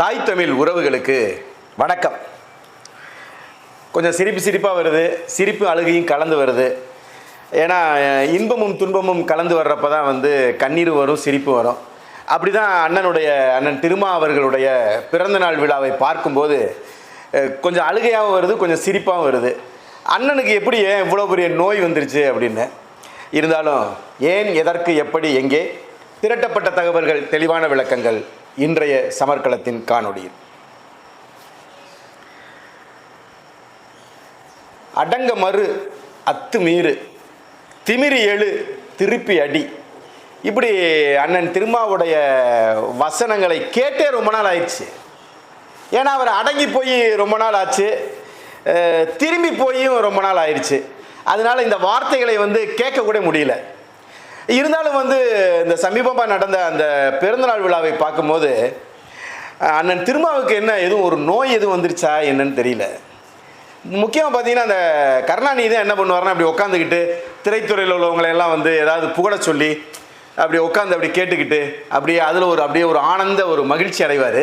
தாய் தமிழ் உறவுகளுக்கு வணக்கம். கொஞ்சம் சிரிப்பு சிரிப்பாக வருது சிரிப்பு அழுகையும் கலந்து வருது. ஏன்னா இன்பமும் துன்பமும் கலந்து வர்றப்ப தான் வந்து கண்ணீர் வரும் சிரிப்பு வரும். அப்படி தான் அண்ணனுடைய அண்ணன் திருமா அவர்களுடைய பிறந்தநாள் விழாவை பார்க்கும்போது கொஞ்சம் அழுகையாகவும் வருது கொஞ்சம் சிரிப்பாகவும் வருது. அண்ணனுக்கு எப்படி ஏன் இவ்வளோ பெரிய நோய் வந்துருச்சு அப்படின்னு? இருந்தாலும் ஏன் எதற்கு எப்படி எங்கே? திரட்டப்பட்ட தகவல்கள் தெளிவான விளக்கங்கள். இன்றைய சமர்க்களத்தின் காணொளியில். அடங்க மறு அத்து மீறு திமிரி எழு திருப்பி அடி. இப்படி அண்ணன் திருமாவுடைய வசனங்களை கேட்டே ரொம்ப நாள் ஆயிடுச்சு. ஏன்னா அவர் அடங்கி போய் ரொம்ப நாள் ஆச்சு. திரும்பி போயும் ரொம்ப நாள் ஆயிடுச்சு. அதனால் இந்த வார்த்தைகளை வந்து கேட்கக்கூட முடியல. இருந்தாலும் வந்து இந்த சமீபமாக நடந்த அந்த பிறந்தநாள் விழாவை பார்க்கும்போது அண்ணன் திருமாவுக்கு என்ன எதுவும் ஒரு நோய் எதுவும் வந்துருச்சா என்னன்னு தெரியல. முக்கியமாக பார்த்தீங்கன்னா அந்த கருணாநிதி தான் என்ன பண்ணுவார்னா அப்படி உட்காந்துக்கிட்டு திரைத்துறையில் உள்ளவங்களை எல்லாம் வந்து ஏதாவது புகழ சொல்லி அப்படி உட்காந்து அப்படி கேட்டுக்கிட்டு அப்படியே அதில் ஒரு அப்படியே ஒரு ஆனந்த ஒரு மகிழ்ச்சி அடைவார்.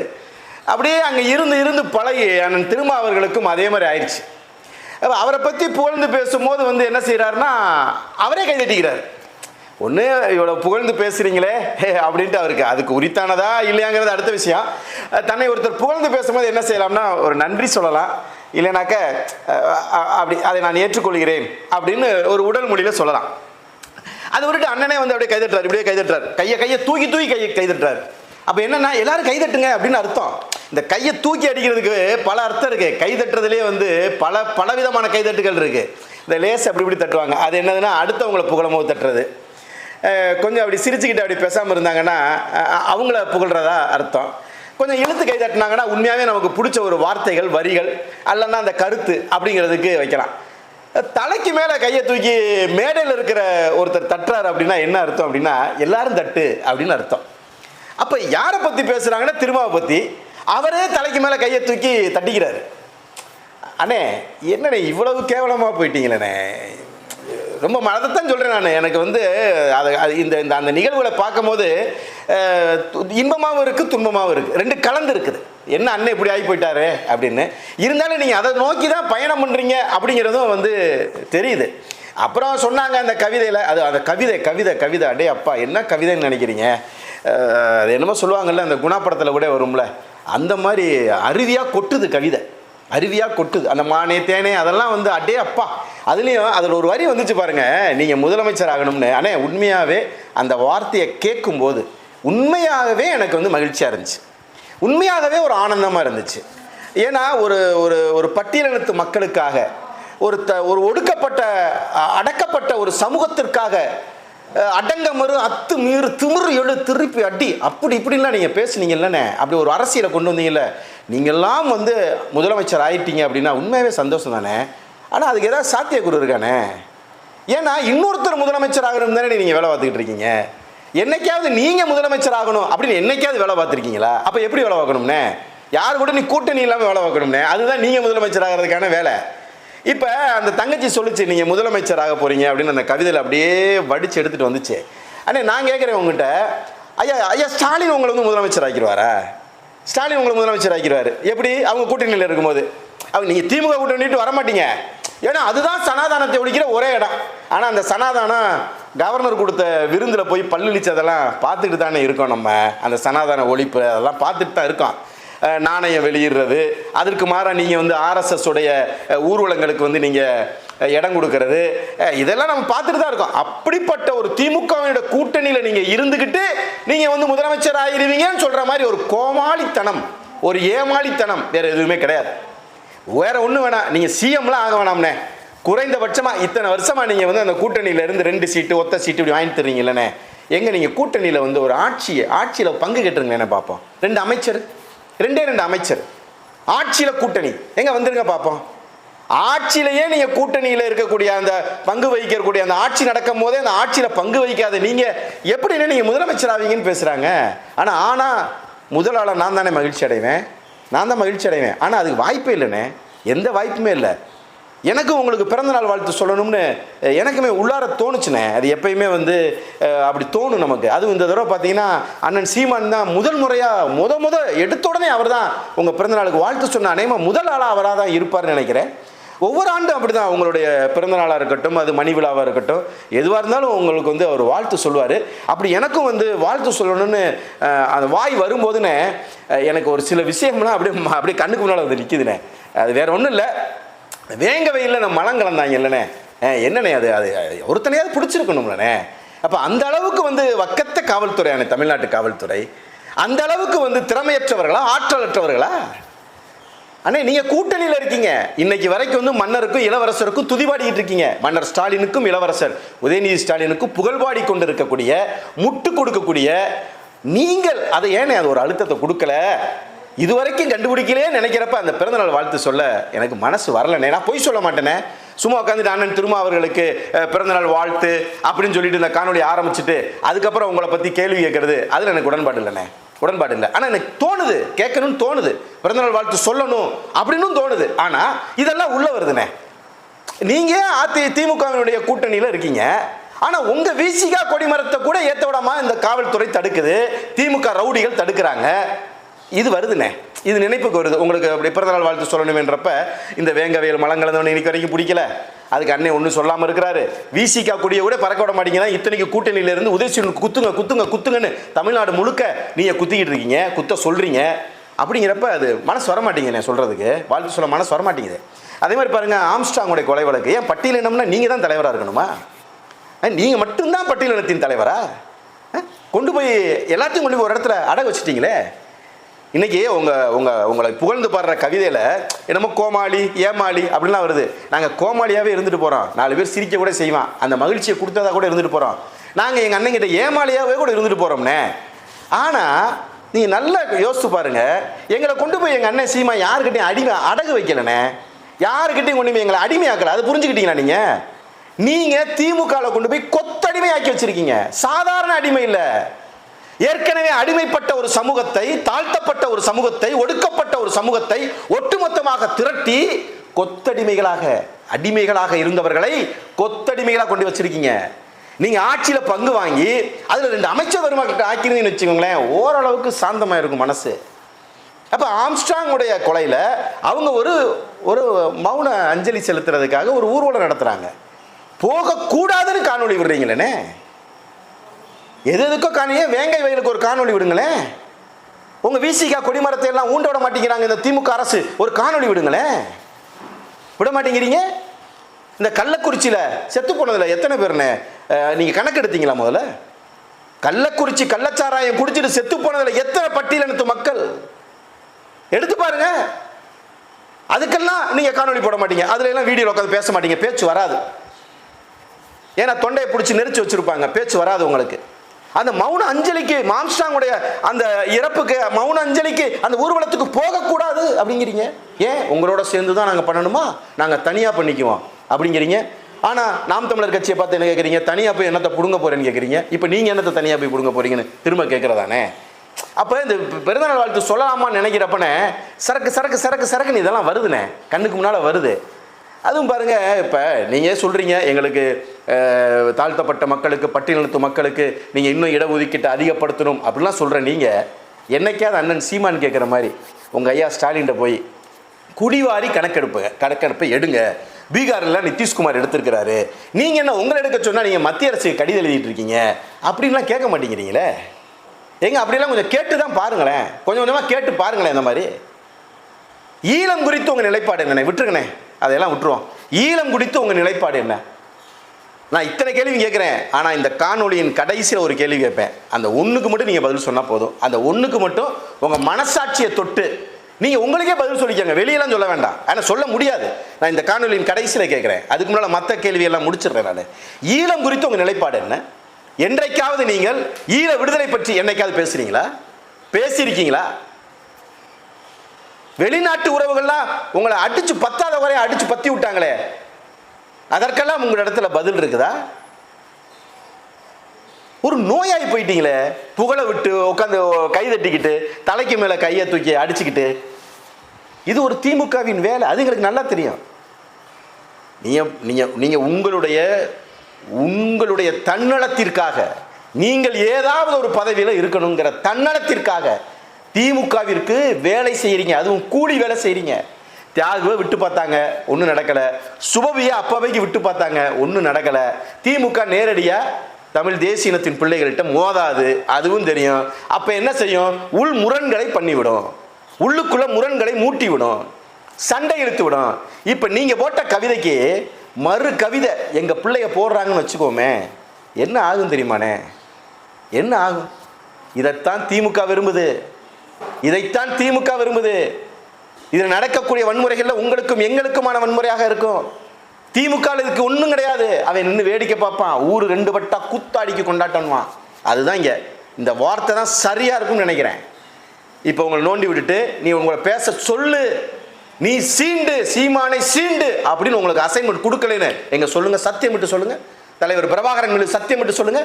அப்படியே அங்கே இருந்து இருந்து பழகி அண்ணன் திருமா அவர்களுக்கும் அதே மாதிரி ஆயிடுச்சு. அவரை பற்றி புகழ்ந்து பேசும்போது வந்து என்ன செய்கிறாருன்னா அவரே கைதட்டிக்கிறார். ஒன்று இவ்வளோ புகழ்ந்து பேசுகிறீங்களே அப்படின்ட்டு அவருக்கு. அதுக்கு உரித்தானதா இல்லையாங்கிறது அடுத்த விஷயம். தன்னை ஒருத்தர் புகழ்ந்து பேசும்போது என்ன செய்யலாம்னா ஒரு நன்றி சொல்லலாம். இல்லைனாக்க அப்படி அதை நான் ஏற்றுக்கொள்கிறேன் அப்படின்னு ஒரு உடல் மொழியில் சொல்லலாம். அது விட்டுட்டு அண்ணனே வந்து அப்படியே கைதட்டுறாரு இப்படியே கைதட்டுறாரு. கையை கையை தூக்கி தூக்கி கையை கைதட்டுறாரு. அப்போ என்னென்னா எல்லாரும் கைதட்டுங்க அப்படின்னு அர்த்தம். இந்த கையை தூக்கி அடிக்கிறதுக்கு பல அர்த்தம் இருக்குது கைதட்டுறதுலேயே வந்து பல பலவிதமான கைதட்டுகள் இருக்குது இந்த லேஸ் அப்படி இப்படி தட்டுவாங்க. அது என்னதுன்னா அடுத்தவங்களை புகழமோ தட்டுறது. கொஞ்சம் அப்படி சிரிச்சுக்கிட்டு அப்படி பேசாமல் இருந்தாங்கன்னா அவங்கள புகழ்றதா அர்த்தம். கொஞ்சம் இழுத்து கை தட்டினாங்கன்னா உண்மையாகவே நமக்கு பிடிச்ச ஒரு வார்த்தைகள் வரிகள் அல்லன்னா அந்த கருத்து அப்படிங்கிறதுக்கு வைக்கலாம். தலைக்கு மேலே கையை தூக்கி மேடையில் இருக்கிற ஒருத்தர் தட்டுறாரு அப்படின்னா என்ன அர்த்தம் அப்படின்னா எல்லாரும் தட்டு அப்படின்னு அர்த்தம். அப்போ யாரை பற்றி பேசுகிறாங்கன்னா திருமாவை பற்றி அவரே தலைக்கு மேலே கையை தூக்கி தட்டிக்கிறாரு. அண்ணே என்னண்ணே இவ்வளவு கேவலமாக போயிட்டீங்களேண்ணே ரொம்ப மனதைத்தான் சொல்கிறேன் நான். எனக்கு வந்து அது அது இந்த இந்த அந்த நிகழ்வுகளை பார்க்கும்போது து- இன்பமாகவும் இருக்குது துன்பமாகவும் இருக்குது ரெண்டு கலந்து இருக்குது. என்ன அண்ணன் இப்படி ஆகி போயிட்டாரு அப்படின்னு. இருந்தாலும் நீங்கள் அதை நோக்கி தான் பயணம் பண்ணுறீங்க அப்படிங்கிறதும் வந்து தெரியுது. அப்புறம் சொன்னாங்க அந்த கவிதையில் அது அந்த கவிதை கவிதை கவிதை. அடே அப்பா என்ன கவிதைன்னு நினைக்கிறீங்க? அது என்னமோ சொல்லுவாங்கல்ல அந்த குணப்படத்தில் கூட வரும்ல. அந்த மாதிரி அருவியாக கொட்டுது கவிதை. அருவியாக கொட்டுது. அந்த மானே தேனே அதெல்லாம் வந்து அடே அப்பா. அதுலேயும் அதில் ஒரு வரி வந்துச்சு பாருங்கள் நீங்கள் முதலமைச்சர் ஆகணும்னு. அண்ணே உண்மையாகவே அந்த வார்த்தையை கேட்கும்போது உண்மையாகவே எனக்கு வந்து மகிழ்ச்சியாக இருந்துச்சு. உண்மையாகவே ஒரு ஆனந்தமாக இருந்துச்சு. ஏன்னா ஒரு ஒரு ஒரு பட்டியலினத்து மக்களுக்காக ஒரு த ஒரு ஒடுக்கப்பட்ட அடக்கப்பட்ட ஒரு சமூகத்திற்காக அடங்க மறு அத்து மீறு திமிரு எழு திருப்பி அடி. அப்படி இப்படிலாம் நீங்கள் பேசுனீங்கல்லண்ணே அப்படி ஒரு அரசியலை கொண்டு வந்தீங்கல்ல. நீங்கள்லாம் வந்து முதலமைச்சர் ஆயிட்டீங்க அப்படின்னா உண்மையாகவே சந்தோஷம் தானே? ஆனால் அதுக்கு ஏதாவது சாத்தியக்குறு இருக்கானே? ஏன்னா இன்னொருத்தர் முதலமைச்சர் ஆகணும் தானே நீங்கள் வேலை பார்த்துக்கிட்டு இருக்கீங்க. என்னைக்காவது நீங்கள் முதலமைச்சர் ஆகணும் அப்படின்னு என்னைக்காவது வேலை பார்த்துருக்கீங்களா? அப்போ எப்படி வேலை பார்க்கணும்னே? யார் கூட நீ கூட்டணி இல்லாமல் வேலை பார்க்கணும்னே? அதுதான் நீங்கள் முதலமைச்சர் ஆகிறதுக்கான வேலை. இப்போ அந்த தங்கச்சி சொல்லுச்சு நீங்கள் முதலமைச்சர் ஆக போகிறீங்க அப்படின்னு அந்த கவிதையில் அப்படியே வடித்து எடுத்துகிட்டு வந்துச்சு. அண்ணே நான் கேட்குறேன் உங்ககிட்ட. ஐயா ஐயா ஸ்டாலின் உங்களை வந்து முதலமைச்சர் ஆக்கிடுவாரா ஸ்டாலின் உங்களை முதலமைச்சர் ஆக்கிடுவார் எப்படி? அவங்க கூட்டணியில் இருக்கும்போது. அவங்க நீங்கள் திமுக கூட்டணிட்டு வர மாட்டீங்க ஏன்னா அதுதான் சனாதானத்தை ஒழிக்கிற ஒரே இடம். ஆனால் அந்த சனாதானம் கவர்னர் கொடுத்த விருந்தில் போய் பல்லிழிச்சதெல்லாம் பார்த்துட்டு தானே இருக்கோம் நம்ம. அந்த சனாதான ஒழிப்பு அதெல்லாம் பார்த்துட்டு தான் இருக்கோம். நாணயம் வெளியிடுறது. அதற்கு மாறாக நீங்கள் வந்து ஆர்எஸ்எஸ் உடைய ஊர்வலங்களுக்கு வந்து நீங்கள் இடம் கொடுக்கறது. இதெல்லாம் நம்ம பார்த்துட்டு தான் இருக்கோம். அப்படிப்பட்ட ஒரு திமுகவினுடைய கூட்டணியில் நீங்கள் இருந்துக்கிட்டு நீங்கள் வந்து முதலமைச்சர் ஆகிடுவீங்கன்னு சொல்கிற மாதிரி ஒரு கோமாளித்தனம் ஒரு ஏமாளித்தனம் வேறு எதுவுமே கிடையாது. வேற ஒன்றும் வேணாம். நீங்கள் சிஎம்லாம் ஆக வேணாம்ண்ணே குறைந்தபட்சமாக இத்தனை வருஷமாக நீங்கள் வந்து அந்த கூட்டணியில இருந்து ரெண்டு சீட்டு ஒத்த சீட்டு இப்படி வாங்கி தர்றீங்களண்ணே எங்கே நீங்கள் கூட்டணியில் வந்து ஒரு ஆட்சியை ஆட்சியில் பங்கு கேட்டுருங்களேண்ணே பார்ப்போம் ரெண்டு அமைச்சர் ரெண்டே ரெண்டு அமைச்சர். ஆட்சியில் கூட்டணி. எங்கே வந்துருங்க பார்ப்போம் ஆட்சியிலேயே நீங்கள் கூட்டணியில் இருக்கக்கூடிய அந்த பங்கு வகிக்கக்கூடிய அந்த ஆட்சி நடக்கும் போதே அந்த ஆட்சியில் பங்கு வகிக்காத நீங்கள் எப்படின்னு நீங்கள் முதலமைச்சர் ஆவீங்கன்னு பேசுகிறாங்க ஆனால் ஆனால் முதலாளர் நான் தானே மகிழ்ச்சி அடைவேன். நான் தான் மகிழ்ச்சி அடைவேன். ஆனால் அதுக்கு வாய்ப்பே இல்லைண்ணே. எந்த வாய்ப்புமே இல்லை. எனக்கு உங்களுக்கு பிறந்தநாள் வாழ்த்து சொல்லணும்னு எனக்குமே உள்ளார தோணுச்சுனே அது எப்பயுமே வந்து அப்படி தோணும் நமக்கு. அதுவும் இந்த தடவை பார்த்தீங்கன்னா அண்ணன் சீமான் தான் முதல் முறையாக முத முத எடுத்த உடனே அவர் தான் உங்கள் பிறந்தநாளுக்கு வாழ்த்து சொன்ன அநேகமாக முதல் ஆளாக அவராக தான் இருப்பார்னு நினைக்கிறேன். ஒவ்வொரு ஆண்டும் அப்படி தான் உங்களுடைய பிறந்தநாளாக இருக்கட்டும் அது மணி விழாவாக இருக்கட்டும் எதுவாக இருந்தாலும் உங்களுக்கு வந்து அவர் வாழ்த்து சொல்லுவார். அப்படி எனக்கும் வந்து வாழ்த்து சொல்லணும்னு அந்த வாய் வரும்போதுனே எனக்கு ஒரு சில விஷயம்லாம் அப்படியே அப்படியே கண்ணுக்கு முன்னால் வந்து நிற்கிதுண்ணே அது வேறு ஒன்றும் இல்லை. வேங்க வெயிலில் நம்ம மலம் கலந்தாங்க இல்லைண்ணே? என்னண்ணே அது? அது ஒருத்தனையாவது பிடிச்சிருக்கணும்லண்ணே? அப்போ அந்த அளவுக்கு வந்து வக்கத்த காவல்துறை அண்ணே தமிழ்நாட்டு காவல்துறை அந்த அளவுக்கு வந்து திறமையற்றவர்களா ஆற்றலற்றவர்களா? அண்ணே நீங்கள் கூட்டணியில் இருக்கீங்க. இன்னைக்கு வரைக்கும் வந்து மன்னருக்கும் இளவரசருக்கும் துதிபாடிக்கிட்டு இருக்கீங்க. மன்னர் ஸ்டாலினுக்கும் இளவரசர் உதயநிதி ஸ்டாலினுக்கும் புகழ்பாடி கொண்டு இருக்கக்கூடிய முட்டு கொடுக்கக்கூடிய நீங்கள் அதை ஏனே அது ஒரு அழுத்தத்தை கொடுக்கல? இதுவரைக்கும் கண்டுபிடிக்கலையே நினைக்கிறப்ப அந்த பிறந்தநாள் வாழ்த்து சொல்ல எனக்கு மனசு வரலண்ணே நான் பொய் சொல்ல மாட்டேனே. சும்மா உட்காந்துட்டு அண்ணன் திருமா அவர்களுக்கு பிறந்தநாள் வாழ்த்து அப்படின்னு சொல்லிட்டு இந்த காணொலி ஆரம்பிச்சுட்டு அதுக்கப்புறம் உங்களை பற்றி கேள்வி கேட்கறது அதில் எனக்கு உடன்பாடு இல்லைண்ணே. உடன்பாடு இல்லை. ஆனால் எனக்கு தோணுது கேட்கணும்னு தோணுது. பிறந்தநாள் வாழ்த்து சொல்லணும் அப்படின்னும் தோணுது. ஆனால் இதெல்லாம் உள்ள வருதுண்ணே. நீங்கள் அதி திமுகவினுடைய கூட்டணியில் இருக்கீங்க? ஆனால் உங்கள் விசிகா கொடிமரத்தை கூட ஏற்ற விடாம இந்த காவல்துறை தடுக்குது திமுக ரவுடிகள் தடுக்கிறாங்க. இது வருதுண்ணே. இது நினைப்புக்கு வருது. உங்களுக்கு அப்படி பிறந்தநாள் வாழ்த்து சொல்லணுமேன்றப்ப இந்த வேங்கவேல் மலங்கலந்தவன் இன்னைக்கு வரைக்கும் பிடிக்கல. அதுக்கு அண்ணன் ஒன்றும் சொல்லாமல் இருக்கிறாரு. விசிகா கொடியை கூட பறக்க விட மாட்டீங்க. இத்தனைக்கு கூட்டணியிலேருந்து உதயசூரன் குத்துங்க குத்துங்க குத்துங்கன்னு தமிழ்நாடு முழுக்க நீங்கள் குத்திக்கிட்டு இருக்கீங்க குத்த சொல்கிறீங்க அப்படிங்கிறப்ப அது மனசு வர மாட்டேங்குதுண்ணே சொல்கிறதுக்கு வாழ்த்து சொல்ல மனசு வரமாட்டேங்குது. அதே மாதிரி பாருங்கள் ஆம்ஸ்டாங்குடைய கொலை வழக்கு. ஏன் பட்டியலினம்னா நீங்கள் தான் தலைவராக இருக்கணுமா? நீங்கள் நீங்க மட்டும்தான் பட்டியலினத்தின் தலைவரா? கொண்டு போய் எல்லாத்தையும் கொண்டு போய் ஒரு இடத்துல அடகு வச்சுட்டீங்களே? இன்னைக்கு உங்க உங்க உங்களை புகழ்ந்து பாடுற கவிதையில என்னமோ கோமாளி ஏமாளி அப்படிலாம் வருது. நாங்க கோமாளியாவே இருந்துட்டு போறோம். நாலு பேர் சிரிக்க கூட செய்வான். அந்த மகிழ்ச்சியை கொடுத்ததா கூட இருந்துட்டு போறோம். நாங்க எங்க அண்ணன் கிட்ட ஏமாளியாவே கூட இருந்துட்டு போறோம்னே. ஆனா நீ நல்லா யோசிச்சு பாருங்க. எங்களை கொண்டு போய் எங்க அண்ணன் சீமா யாருக்கிட்டையும் அடிமை அடகு வைக்கலண்ணே யாருக்கிட்டையும் கொண்டு போய் எங்களை அடிமையாக்கல. அதை புரிஞ்சுக்கிட்டீங்களா நீங்க? நீங்க திமுகவில் கொண்டு போய் கொத்தடிமையாக்கி வச்சிருக்கீங்க. சாதாரண அடிமை இல்லை. ஏற்கனவே அடிமைப்பட்ட ஒரு சமூகத்தை தாழ்த்தப்பட்ட ஒரு சமூகத்தை ஒடுக்கப்பட்ட ஒரு சமூகத்தை ஒட்டுமொத்தமாக திரட்டி கொத்தடிமைகளாக அடிமைகளாக இருந்தவர்களை கொத்தடிமைகளாக கொண்டு வச்சிருக்கீங்க. நீங்க ஆட்சியில பங்கு வாங்கி அதுல ரெண்டு அமைச்சர் பெருமக்கள் ஆக்கிருந்தீங்கன்னு வச்சுக்கோங்களேன் ஓரளவுக்கு சாந்தமா இருக்கும் மனசு. அப்ப உடைய கொலையில அவங்க ஒரு ஒரு மௌன அஞ்சலி செலுத்துறதுக்காக ஒரு ஊர்வலம் நடத்துறாங்க. போகக்கூடாதுன்னு காணொளி விடுறீங்களேனே? எது எதுக்கோ காணியே வேங்கை வயலுக்கு ஒரு காணொலி விடுங்களேன். உங்கள் விசிகா கொடிமரத்தை எல்லாம் ஊண்ட விட மாட்டேங்கிறாங்க இந்த திமுக அரசு. ஒரு காணொலி விடுங்களேன். விட மாட்டேங்கிறீங்க? இந்த கள்ளக்குறிச்சியில் செத்து போனதில் எத்தனை பேர்னே நீங்கள் கணக்கு எடுத்தீங்களா முதல்ல? கள்ளக்குறிச்சி கள்ளச்சாராயம் குடிச்சிட்டு செத்து போனதில் எத்தனை பட்டியலினத்து மக்கள்? எடுத்து பாருங்க. அதுக்கெல்லாம் நீங்கள் காணொலி போட மாட்டீங்க. அதுல எல்லாம் வீடியோ உட்காந்து பேச மாட்டீங்க. பேச்சு வராது. ஏன்னா தொண்டையை பிடிச்சி நெரிச்சு வச்சுருப்பாங்க. பேச்சு வராது உங்களுக்கு. அந்த மௌன அஞ்சலிக்கு மாம்ஸ்டாங்குடைய அந்த இறப்புக்கு மௌன அஞ்சலிக்கு அந்த ஊர்வலத்துக்கு போகக்கூடாது அப்படிங்கிறீங்க? ஏன்? உங்களோட சேர்ந்து தான் நாங்கள் பண்ணணுமா? நாங்கள் தனியாக பண்ணிக்குவோம் அப்படிங்கிறீங்க. ஆனால் நாம் தமிழர் கட்சியை பார்த்து என்ன கேட்குறீங்க தனியாக போய் என்னத்தை பிடுங்க போகிறேன்னு கேட்குறீங்க இப்போ நீங்கள் என்னத்தை தனியாக போய் பிடுங்க போகிறீங்கன்னு திரும்ப கேட்குறதானே அப்போ இந்த பிறந்தநாள் வாழ்த்து சொல்லலாமான்னு நினைக்கிறப்பனே சரக்கு சரக்கு சரக்கு சரக்குன்னு இதெல்லாம் வருதுண்ணே கண்ணுக்கு முன்னால் வருது. அதுவும் பாருங்கள் இப்போ நீங்கள் சொல்கிறீங்க எங்களுக்கு தாழ்த்தப்பட்ட மக்களுக்கு பட்டியலினத்து மக்களுக்கு நீங்கள் இன்னும் இடஒதுக்கீட்டை அதிகப்படுத்தணும் அப்படிலாம் சொல்கிற நீங்கள் என்னைக்காவது அண்ணன் சீமான் கேட்குற மாதிரி உங்கள் ஐயா ஸ்டாலின்கிட்ட போய் குடிவாரி கணக்கெடுப்பு கணக்கெடுப்பை எடுங்க. பீகாரில் நிதிஷ்குமார் எடுத்திருக்கிறாரு. நீங்கள் என்ன உங்களை எடுக்க சொன்னால் நீங்கள் மத்திய அரசுக்கு கடிதம் எழுதிட்டு இருக்கீங்க அப்படின்லாம் கேட்க மாட்டேங்கிறீங்களே? எங்க அப்படிலாம் கொஞ்சம் கேட்டு தான் பாருங்களேன். கொஞ்சம் கொஞ்சமாக கேட்டு பாருங்களேன் இந்த மாதிரி. ஈழம் குறித்து உங்கள் நிலைப்பாடு என்னண்ணே விட்டுருங்கண்ணே. அதையெல்லாம் விட்டுருவோம் ஈழம் குறித்து உங்கள் நிலைப்பாடு என்ன? நான் இத்தனை கேள்வி கேட்குறேன் ஆனால் இந்த காணொலியின் கடைசியில் ஒரு கேள்வி கேட்பேன். அந்த ஒன்றுக்கு மட்டும் நீங்கள் பதில் சொன்னால் போதும். அந்த ஒன்றுக்கு மட்டும் உங்கள் மனசாட்சியை தொட்டு நீங்கள் உங்களுக்கே பதில் சொல்லிக்கோங்க. வெளியெல்லாம் சொல்ல வேண்டாம். ஆனால் சொல்ல முடியாது. நான் இந்த காணொலியின் கடைசியில் கேட்குறேன். அதுக்கு முன்னால் மற்ற கேள்வியெல்லாம் முடிச்சிடுறேன் நான். ஈழம் குறித்து உங்கள் நிலைப்பாடு என்ன? என்றைக்காவது நீங்கள் ஈழ விடுதலை பற்றி என்னைக்காவது பேசுகிறீங்களா பேசியிருக்கீங்களா? வெளிநாட்டு உறவுகள்லாம் உங்களை அடிச்சு பத்தாத வரைய அடிச்சு பத்தி விட்டாங்களே. அதற்கெல்லாம் உங்கள் இடத்துல பதில் இருக்குதா? ஒரு நோயாகி போயிட்டீங்களே. புகழை விட்டு உட்காந்து கை தட்டிக்கிட்டு தலைக்கு மேலே கையை தூக்கி அடிச்சுக்கிட்டு. இது ஒரு திமுகவின் வேலை. அது எங்களுக்கு நல்லா தெரியும். நீங்கள் நீங்கள் நீங்கள் உங்களுடைய உங்களுடைய தன்னலத்திற்காக நீங்கள் ஏதாவது ஒரு பதவியில் இருக்கணுங்கிற தன்னலத்திற்காக திமுகவிற்கு வேலை செய்கிறீங்க அதுவும் கூலி வேலை செய்கிறீங்க தியாகுவை விட்டு பார்த்தாங்க. ஒன்றும் நடக்கலை. சுபவியை அப்பவைக்கு விட்டு பார்த்தாங்க. ஒன்றும் நடக்கலை. திமுக நேரடியாக தமிழ் தேசிய இனத்தின் பிள்ளைகள்கிட்ட மோதாது. அதுவும் தெரியும். அப்போ என்ன செய்யும்? உள் முரண்களை பண்ணிவிடும். உள்ளுக்குள்ள முரண்களை மூட்டி விடும் சண்டை இழுத்து விடும் இப்போ நீங்கள் போட்ட கவிதைக்கு மறு கவிதை எங்கள் பிள்ளைய போடுறாங்கன்னு வச்சுக்கோமே. என்ன ஆகும் தெரியுமாண்ணே? என்ன ஆகும்? இதைத்தான் திமுக விரும்புது. இதைத்தான் திமுக விரும்புது. இதில் நடக்கக்கூடிய வன்முறைகளில் உங்களுக்கும் எங்களுக்குமான வன்முறையாக இருக்கும். திமுக இதுக்கு ஒன்றும் கிடையாது. அவன் நின்று வேடிக்கை பார்ப்பான். ஊர் ரெண்டு பட்டா குத்தாடிக்கு கொண்டாட்டணுவான் அதுதான் இங்கே. இந்த வார்த்தை தான் சரியாக இருக்கும்னு நினைக்கிறேன். இப்போ உங்களை நோண்டி விட்டுட்டு நீ உங்களை பேச சொல்லு. நீ சீண்டு சீமானை சீண்டு அப்படின்னு உங்களுக்கு அசைன்மெண்ட் கொடுக்கலன்னு. எங்கள் சொல்லுங்கள் சத்தியம் விட்டு சொல்லுங்கள் தலைவர் பிரபாகரன் சத்தியம் விட்டு சொல்லுங்க.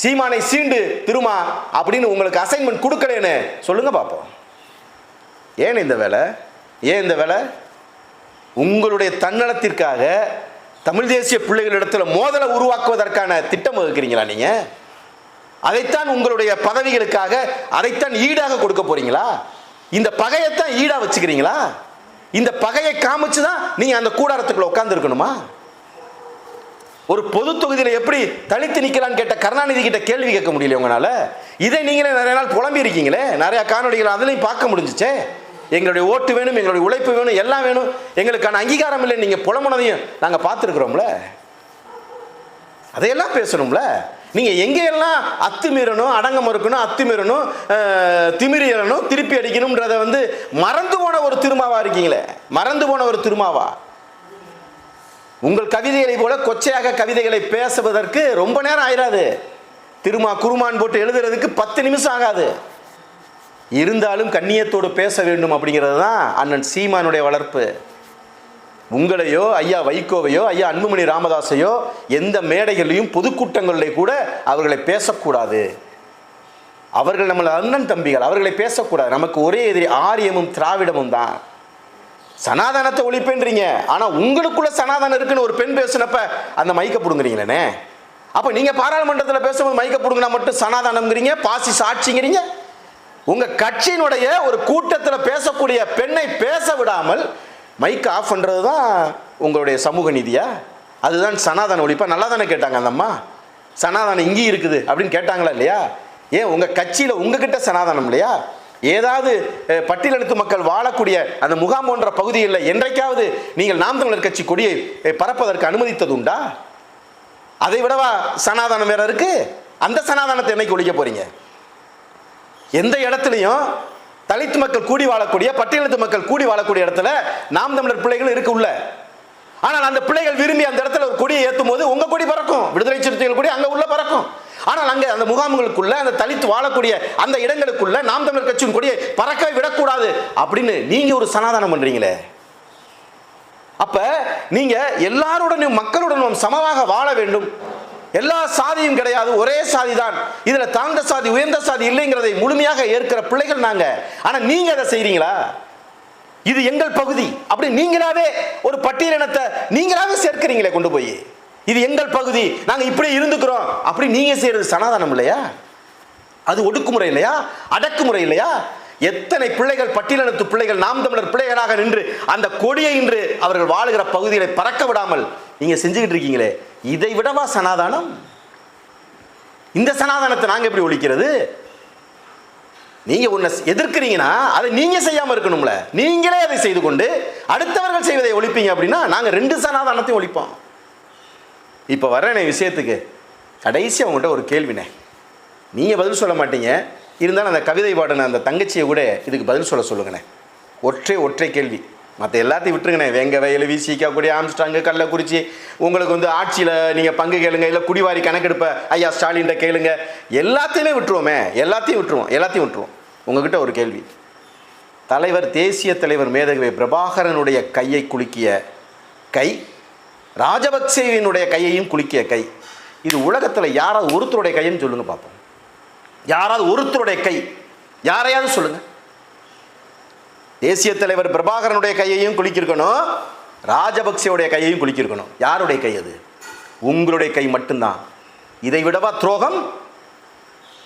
சீமானை சீண்டு திருமா அப்படின்னு உங்களுக்கு அசைன்மெண்ட் கொடுக்கலன்னு சொல்லுங்க பார்ப்போம். ஏன் இந்த வேலை? ஏன் இந்த வேலை? உங்களுடைய தன்னலத்திற்காக தமிழ் தேசிய பிள்ளைகளிடத்தில் மோதலை உருவாக்குவதற்கான திட்டம் வகுக்கிறீங்களா நீங்க? அதைத்தான் உங்களுடைய பதவிகளுக்காக அதைத்தான் ஈடாக கொடுக்க போறீங்களா? இந்த பகையைத்தான் ஈடா வச்சுக்கிறீங்களா? இந்த பகையை காமிச்சு தான் நீங்க அந்த கூடாரத்துக்குள்ள உட்கார்ந்து இருக்கணுமா ஒரு பொது தொகுதியில் எப்படி தனித்து நிற்கலான்னு கேட்ட கருணாநிதி கிட்ட கேள்வி கேட்க முடியல உங்களால்? இதை நீங்களே நிறைய நாள் புலம்பி இருக்கீங்களே? நிறைய காணொலிகள் அதிலையும் பார்க்க முடிஞ்சிச்சே? எங்களுடைய ஓட்டு வேணும் எங்களுடைய உழைப்பு வேணும் எல்லாம் வேணும். எங்களுக்கான அங்கீகாரம் இல்லை நீங்கள் புலம்புனதையும் நாங்கள் பார்த்துருக்குறோம்ல? அதையெல்லாம் பேசணும்ல? நீங்கள் எங்கேயெல்லாம் அத்துமீறணும் அடங்கம் இருக்கணும் அத்துமீறணும் அஹ், திருப்பி அடிக்கணும்ன்றதை வந்து மறந்து போன ஒரு திருமாவா இருக்கீங்களே? மறந்து போன ஒரு திருமாவா? உங்கள் கவிதைகளை போல கொச்சையாக கவிதைகளை பேசுவதற்கு ரொம்ப நேரம் ஆயிராது. திருமா குருமான் போட்டு எழுதுறதுக்கு பத்து நிமிஷம் ஆகாது. இருந்தாலும் கண்ணியத்தோடு பேச வேண்டும் அப்படிங்கிறது தான் அண்ணன் சீமானுடைய வளர்ப்பு. உங்களையோ ஐயா வைகோவையோ ஐயா அன்புமணி ராமதாஸையோ எந்த மேடைகளையும் பொதுக்கூட்டங்களிலே கூட அவர்களை பேசக்கூடாது. அவர்கள் நம்மளை அண்ணன் தம்பிகள் அவர்களை பேசக்கூடாது. நமக்கு ஒரே எதிரி ஆரியமும் திராவிடமும் தான். சனாதனத்தை ஒழிப்பேன்றீங்க. ஆனா உங்களுக்குள்ள சனாதனம் இருக்குன்னு ஒரு பெண் பேசினப்ப அந்த மைக்க புடுங்குறீங்களே அப்ப நீங்க பாராளுமன்றத்தில் பேசும்போது மைக்க புடுங்கினா மட்டும் சனாதனம்ங்கிறீங்க பாசி சாட்சிங்கிறீங்க உங்க கட்சியினுடைய ஒரு கூட்டத்தில் பேசக்கூடிய பெண்ணை பேச விடாமல் மைக் ஆஃப் பண்ணுறது தான் உங்களுடைய சமூக நீதியா? அதுதான் சனாதன ஒழிப்பா? நல்லா தானே கேட்டாங்க அந்த அம்மா. சனாதனம் இங்கேயும் இருக்குது அப்படின்னு கேட்டாங்களா இல்லையா? ஏன் உங்கள் கட்சியில் உங்ககிட்ட சனாதனம் இல்லையா? ஏதாவது அஹ், மக்கள் வாழக்கூடிய அந்த முகாம் போன்ற பகுதியில் என்றைக்காவது நீங்கள் நாம் தமிழர் கட்சி கொடியை பரப்பதற்கு பறப்பதற்கு அனுமதித்தது உண்டா? அதை விடவா சனாதனம் வேற இருக்கு? அந்த சனாதனத்தை என்னைக்கு ஒழிக்க போறீங்க? எந்த இடத்துலையும் தலித் மக்கள் கூடி வாழக்கூடிய பட்டியலத்து மக்கள் கூடி வாழக்கூடிய இடத்துல நாம் தமிழர் பிள்ளைகள் இருக்கு உள்ள. ஆனால் அந்த பிள்ளைகள் விரும்பி அந்த இடத்துல ஒரு கொடியை ஏற்றும் போது உங்கள் கொடி பறக்கும். விடுதலை சிறுத்தைகள் கொடி அங்கே உள்ள பறக்கும். ஆனால் அங்கே அந்த முகாம்களுக்குள்ள அந்த தலித்து வாழக்கூடிய அந்த இடங்களுக்குள்ள நாம் தமிழர் கட்சியின் கொடியை பறக்கவே விடக்கூடாது அப்படின்னு நீங்கள் ஒரு சனாதானம் பண்ணுறீங்களே அப்போ நீங்கள் எல்லாருடனும் மக்களுடனும் சமமாக வாழ வேண்டும். எல்லா சாதியும் கிடையாது ஒரே சாதி தான் இதில் தாழ்ந்த சாதி உயர்ந்த சாதி இல்லைங்கிறதை முழுமையாக ஏற்கிற பிள்ளைகள் நாங்கள் ஆனால் நீங்கள் அதை செய்கிறீங்களா இது எங்கள் பகுதி. அப்படி நீங்களாவே ஒரு பட்டியலினத்தை நீங்களாவே சேர்க்கிறீங்களே கொண்டு போய். இது எங்கள் பகுதி. நாங்கள் இப்படி இருந்துக்கிறோம். அப்படி நீங்கள் செய்கிறது சனாதனம் இல்லையா? அது ஒடுக்குமுறை இல்லையா? அடக்குமுறை இல்லையா? எத்தனை பிள்ளைகள் பட்டியலினத்து பிள்ளைகள் நாம் தமிழர் பிள்ளைகளாக நின்று அந்த கொடியை இன்று அவர்கள் வாழுகிற பகுதிகளை பறக்க விடாமல் நீங்கள் செஞ்சுக்கிட்டு இருக்கீங்களே. இதை விடவா சனாதானம்? இந்த சனாதானத்தை நாங்கள் எப்படி ஒழிக்கிறது? நீங்க ஒன்றை எதிர்க்கிறீங்கன்னா அதை நீங்க செய்யாம இருக்கணும்ல. நீங்களே அதை செய்து கொண்டு அடுத்தவர்கள் செய்வதை ஒழிப்பீங்க அப்படின்னா நாங்க ரெண்டு சனாதானத்தையும் ஒழிப்போம். இப்போ வரேனே விஷயத்துக்கு. கடைசி அவங்ககிட்ட ஒரு கேள்வினே நீங்கள் பதில் சொல்ல மாட்டீங்க. இருந்தாலும் அந்த கவிதை பாடின அந்த தங்கச்சியை கூட இதுக்கு பதில் சொல்ல சொல்லுங்கண்ணே. ஒற்றை ஒற்றை கேள்வி. மற்ற எல்லாத்தையும் விட்டுருங்கண்ணே. வெங்க வயல் விசிக்கா கூடிய ஆம்ஸ்டாங்கு கள்ளக்குறிச்சி உங்களுக்கு வந்து ஆட்சியில் நீங்கள் பங்கு கேளுங்க இல்லை குடிவாரி கணக்கெடுப்ப ஐயா ஸ்டாலின்ட்ட கேளுங்க. எல்லாத்தையுமே விட்டுருவோமே. எல்லாத்தையும் விட்டுருவோம். எல்லாத்தையும் விட்டுருவோம். உங்ககிட்ட ஒரு கேள்வி. தலைவர் தேசிய தலைவர் மேதகவி பிரபாகரனுடைய கையை குலுக்கிய கை ராஜபக்சேவினுடைய கையையும் குலுக்கிய கை இது உலகத்தில் யாராவது ஒருத்தருடைய கைன்னு சொல்லுங்கள் பார்ப்போம் யாராவது ஒருத்தருடைய கை. யாரையாவது சொல்லுங்கள் தேசிய தலைவர் பிரபாகரனுடைய கையையும் குலுக்கியிருக்கணும். ராஜபக்சேவுடைய கையையும் குலுக்கியிருக்கணும். யாருடைய கை அது? உங்களுடைய கை மட்டும்தான். இதை விடவா துரோகம்?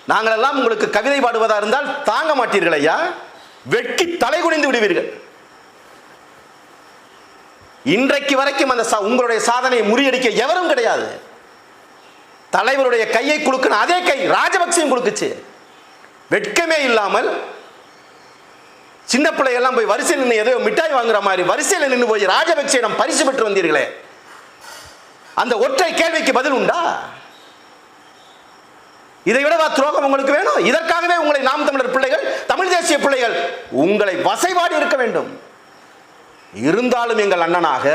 நாங்கள் எல்லாம் உங்களுக்கு கவிதை பாடுவதாக இருந்தால் தாங்க மாட்டீர்கள் ஐயா. வெட்கி தலை குனிந்து விடுவீர்கள். இன்றைக்கு வரைக்கும் அந்த சா- உங்களுடைய சாதனையை முறியடிக்க எவரும் கிடையாது. தலைவருடைய கையை குலுக்கின அதே கை ராஜபக்சையும் குலுக்குச்சு. வெட்கமே இல்லாமல் சின்ன பிள்ளையெல்லாம் போய் வரிசையில் நின்று ஏதோ மிட்டாய் வாங்குற மாதிரி வரிசையில் நின்று போய் ராஜபக்சேயிடம் பரிசு பெற்று வந்தீர்களே. அந்த ஒற்றை கேள்விக்கு பதில் உண்டா? இதை விடவா துரோகம் உங்களுக்கு வேணும்? இதற்காகவே உங்களை நாம் தமிழர் பிள்ளைகள் தமிழ் தேசிய பிள்ளைகள் உங்களை வசைபாடி இருக்க வேண்டும். இருந்தாலும் எங்கள் அண்ணனாக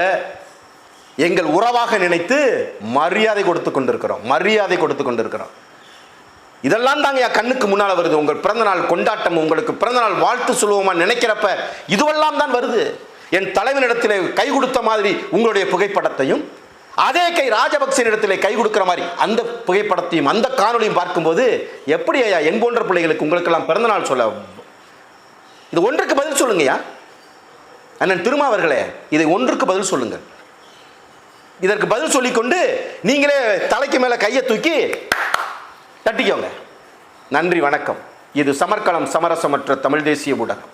எங்கள் உறவாக நினைத்து மரியாதை கொடுத்து கொண்டிருக்கிறோம். மரியாதை கொடுத்து கொண்டிருக்கிறோம். இதெல்லாம் தாங்க என் கண்ணுக்கு முன்னால் வருது. உங்கள் பிறந்தநாள் கொண்டாட்டம் உங்களுக்கு பிறந்தநாள் வாழ்த்து சொல்லுவோமா நினைக்கிறப்ப இதுவெல்லாம் தான் வருது. என் தலைவனிடத்தில் கை கொடுத்த மாதிரி உங்களுடைய புகைப்படத்தையும் அதே கை ராஜபக்சனிடத்தில் கை கொடுக்குற மாதிரி அந்த புகைப்படத்தையும் அந்த காணொளியும் பார்க்கும்போது எப்படி ஐயா என் போன்ற பிள்ளைகளுக்கு உங்களுக்கெல்லாம் பிறந்தநாள் சொல்ல இது ஒன்றுக்கு பதில் சொல்லுங்கய்யா. அண்ணன் திருமாவர்களே இதை ஒன்றுக்கு பதில் சொல்லுங்கள். இதற்கு பதில் சொல்லிக்கொண்டு நீங்களே தலைக்கு மேலே கையை தூக்கி தட்டிக்கோங்க. நன்றி வணக்கம். இது சமர்க்களம் சமரசமற்ற தமிழ் தேசிய ஊடகம்.